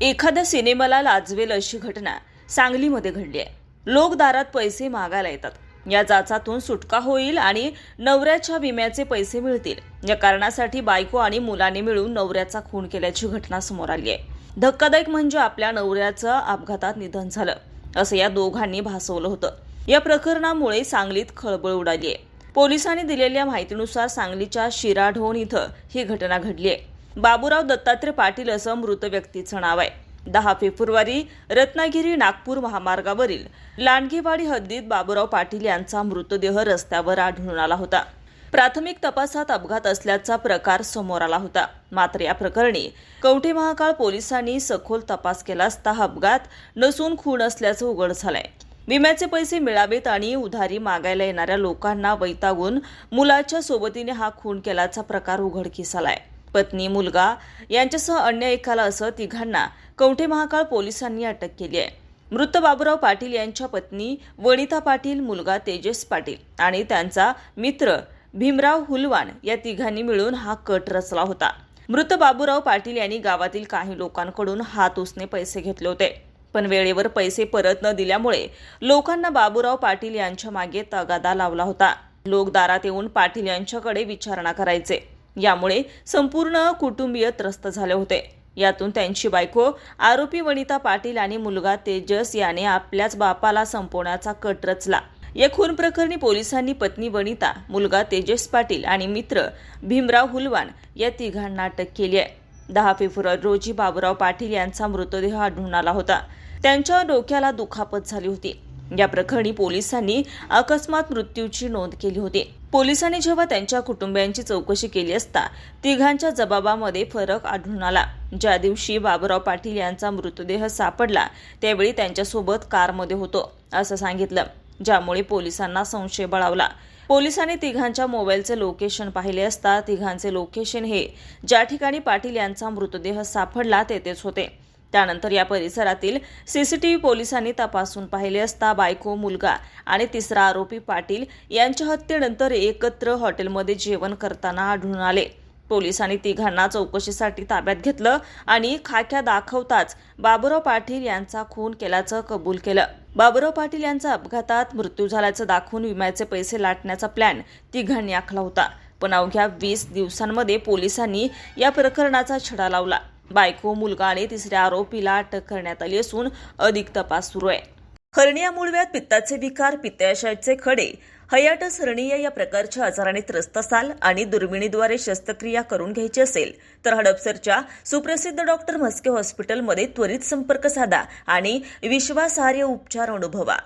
एखाद्या सिनेमाला लाजवेल अशी घटना सांगलीमध्ये घडली आहे. लोक दारात पैसे मागायला येतात. या जाचातून सुटका होईल आणि नवऱ्याच्या विम्याचे पैसे मिळतील. या कारणासाठी बायको आणि मुलाने मिळून नवऱ्याचा खून केल्याची घटना समोर आली आहे. धक्कादायक म्हणजे आपल्या नवऱ्याचं अपघातात निधन झालं असं या दोघांनी भासवलं होतं. या प्रकरणामुळे सांगलीत खळबळ उडाली आहे. पोलिसांनी दिलेल्या माहितीनुसार सांगलीच्या शिराढोण इथं ही घटना घडली आहे. बाबूराव दत्तात्रय पाटील असं मृत व्यक्तीचं नाव आहे. दहा फेब्रुवारी रत्नागिरी नागपूर महामार्गावरील लांडगेवाडी हद्दीत बाबूराव पाटील यांचा मृतदेह रस्त्यावर आढळून आला होता. प्राथमिक तपासात अपघात असल्याचा प्रकार समोर आला होता. मात्र या प्रकरणी कवठे महाकाळ पोलिसांनी सखोल तपास केला असता हा अपघात नसून खून असल्याचं उघड झालंय. विम्याचे पैसे मिळावेत आणि उधारी मागायला येणाऱ्या लोकांना वैतागून मुलाच्या सोबतीने हा खून केल्याचा प्रकार उघडकीस आलाय. पत्नी मुलगा यांच्यासह अन्य एकाला असं तिघांना कवठे महाकाळ पोलिसांनी अटक केली आहे. मृत बाबूराव पाटील यांच्या पत्नी वनिता पाटील मुलगा तेजस पाटील आणि त्यांचा मित्र भीमराव हुलवाण या तिघांनी मिळून हा कट रचला होता. मृत बाबूराव पाटील यांनी गावातील काही लोकांकडून हात उसने पैसे घेतले होते. पण वेळेवर पैसे परत न दिल्यामुळे लोकांना बाबूराव पाटील यांच्या मागे तगादा लावला होता. लोक दारात येऊन पाटील यांच्याकडे विचारणा करायचे. यामुळे संपूर्ण कुटुंबीय त्रस्त झाले होते. यातून त्यांची बायको आरोपी वनिता पाटील आणि मुलगा तेजस याने आपल्याच बापाला संपवण्याचा कट रचला. या खून प्रकरणी पोलिसांनी पत्नी वनिता मुलगा तेजस पाटील आणि मित्र भीमराव हुलवान या तिघांना अटक केली आहे. दहा फेब्रुवारी रोजी बाबूराव पाटील यांचा मृतदेह आढळून आला होता. त्यांच्या डोक्याला दुखापत झाली होती. या प्रकरणी पोलिसांनी अकस्मात मृत्यूची नोंद केली होती. पोलिसांनी जेव्हा त्यांच्या कुटुंबियांची चौकशी केली असता तिघांच्या जबाबामध्ये फरक आढळून आला. ज्या दिवशी बाबुराव पाटील यांचा मृतदेह सापडला त्यावेळी त्यांच्यासोबत कारमध्ये होतो असं सांगितलं ज्यामुळे पोलिसांना संशय बळावला. पोलिसांनी तिघांच्या मोबाईलचे लोकेशन पाहिले असता तिघांचे लोकेशन हे ज्या ठिकाणी पाटील यांचा मृतदेह सापडला तेथेच होते. त्यानंतर या परिसरातील सीसीटीव्ही पोलिसांनी तपासून पाहिले असता बायको मुलगा आणि तिसरा आरोपी पाटील यांच्या हत्येनंतर एकत्र हॉटेलमध्ये जेवण करताना आढळून आले. पोलिसांनी तिघांना चौकशीसाठी ताब्यात घेतलं आणि खाक्या दाखवताच बाबुराव पाटील यांचा खून केल्याचं कबूल केलं. बाबुराव पाटील यांचा अपघातात मृत्यू झाल्याचं दाखवून विम्याचे पैसे लाटण्याचा प्लॅन तिघांनी आखला होता. पण अवघ्या वीस दिवसांमध्ये पोलिसांनी या प्रकरणाचा छडा लावला. बायको मुलगा आणि तिसऱ्या आरोपीला अटक करण्यात आली असून अधिक तपास सुरू आहे. हर्निया मूळव्यात पित्ताचे विकार पित्ताशयाचे खडे हयाटस हर्निया या प्रकारच्या आजाराने त्रस्त असाल आणि दुर्बिणीद्वारे शस्त्रक्रिया करून घ्यायची असेल तर हडपसरच्या सुप्रसिद्ध डॉक्टर म्हस्के हॉस्पिटलमध्ये त्वरित संपर्क साधा आणि विश्वासार्ह उपचार अनुभवा.